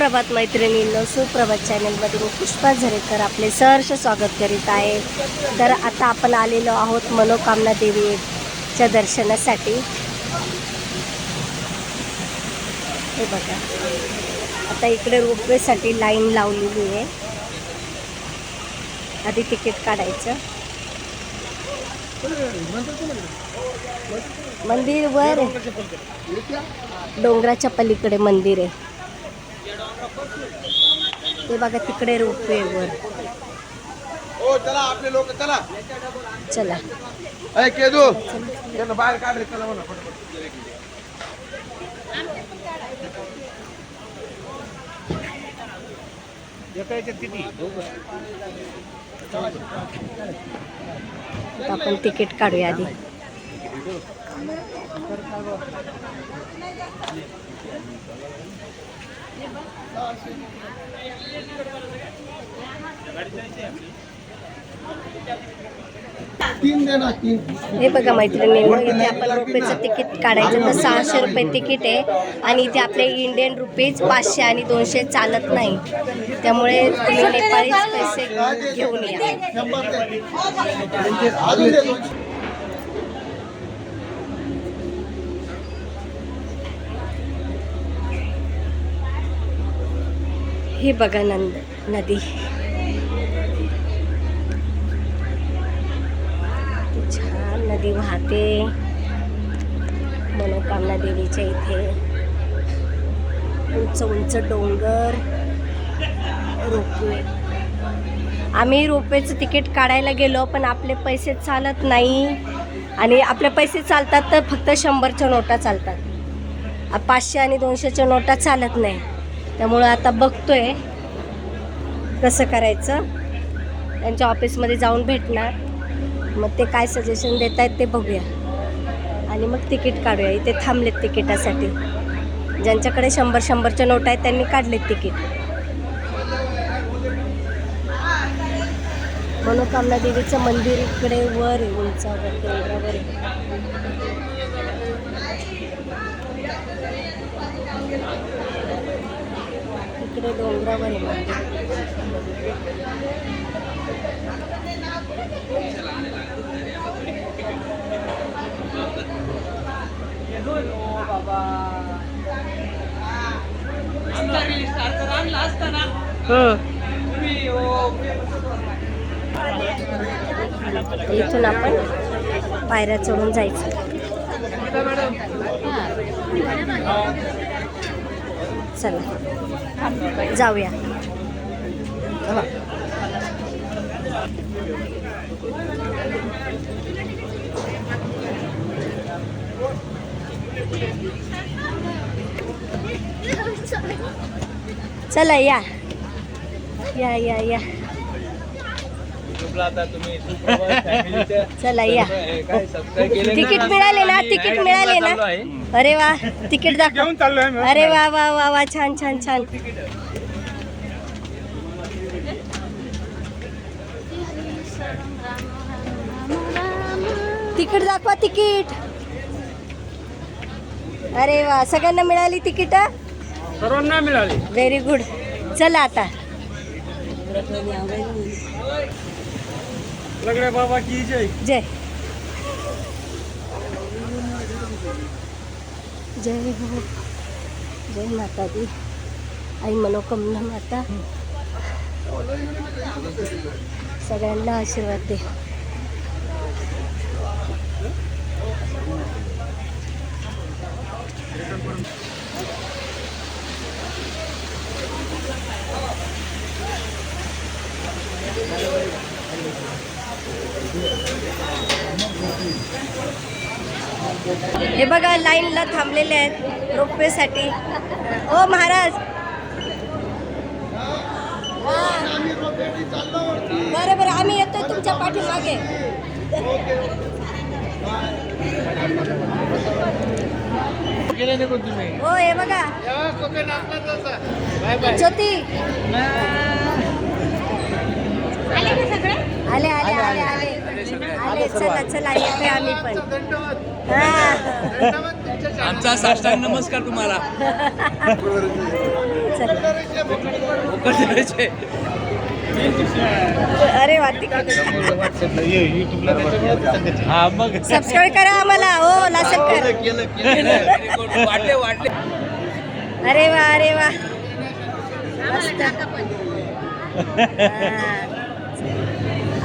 सुप्रभात मैत्रिणींनो सुप्रभात चॅनलमध्ये मी पुष्पा झरेकर आपले सहर्ष स्वागत करीत आहे. तर आता आपण आलेलो आहोत मनोकामना देवीच्या दर्शनासाठी. हे बघा. आता इकडे रोपवेसाठी लाईन लावलेली आहे. आधी तिकीट काढायचं. मंदिर वर? डोंगराच्या पलीकडे मंदिर आहे. ते बघा तिकडे रोपवे वर. हो चला आपले लोक चला. चला. अय केदू. त्यांना बाहेर काढ रे चला म्हणा आपण तिकीट काढूया आधी. हे बघा मैत्रिणी इथे आपण रुपयेचं तिकीट काढायचं. तर सहाशे रुपये तिकीट आहे. आणि इथे आपले इंडियन रुपीज पाचशे आणि दोनशे चालत नाही. त्यामुळे तुम्ही नेपाळीच पैसे घेऊन या शंभर दे. अजून दे दोनशे. हे बघा नंद नदी. छान नदी वाहते. मनोकामना देवीच्या इथे. उंच उंच डोंगर रोपवे. आम्ही रोपवेचं तिकीट काढायला गेलो पण आपले पैसे चालत नाही. आणि आपले पैसे चालतात तर फक्त शंभरच्या नोटा चालतात. पाचशे आणि दोनशेच्या नोटा चालत नाही. त्यामुळं आता बघतोय कसं करायचं. त्यांच्या ऑफिसमध्ये जाऊन भेटणार. मग ते काय सजेशन देत आहेत ते बघूया. आणि मग तिकीट काढूया. इथे थांबलेत तिकिटासाठी. ज्यांच्याकडे शंभर शंभरच्या नोट आहेत त्यांनी काढलेत तिकीट. मनोकामना देवीचं मंदिर इकडे वर आहे उंचावर डोंगरावर आहे. इकडे डोंगरावर आहे. इथून आपण पायऱ्या चढून जायचं. चला जाऊया चला चला या या या या चला या. तिकीट मिळाले ना तिकीट मिळाले ना. अरे वा तिकीट दाखव. अरे वा वा वा वा छान छान छान. तिकीट दाखवा तिकीट. अरे वा सगळ्यांना मिळाली तिकीट? सर्वांना मिळाली. व्हेरी गुड चला आता. लगडे बाबा की जय. जय. जय हो. जय माता दी आई मनोकामना माता. सगळ्यांना आशीर्वाद दे. हे बघा लाईनला थांबलेले आहेत रोपवेसाठी. ओ महाराज. बरं बरं आम्ही येतोय तुमच्या पाठीमागे. हो हे बघा. ज्योती. आले आले आले. आले. आले चला चला येतोय आम्ही पण. हा. आमचा साष्टांग नमस्कार तुम्हाला. चला अरे वा हा मग. सबस्क्राईब करा आम्हाला. हो लासन वाटले वाटले. अरे वा अरे वा. मस्त. हा.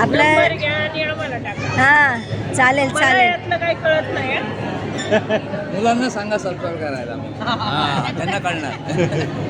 आपलं हा चालेल चालेल. काही कळत नाही मुलांना सांगा सबस्क्राईब करायला. हा त्यांना कळणार.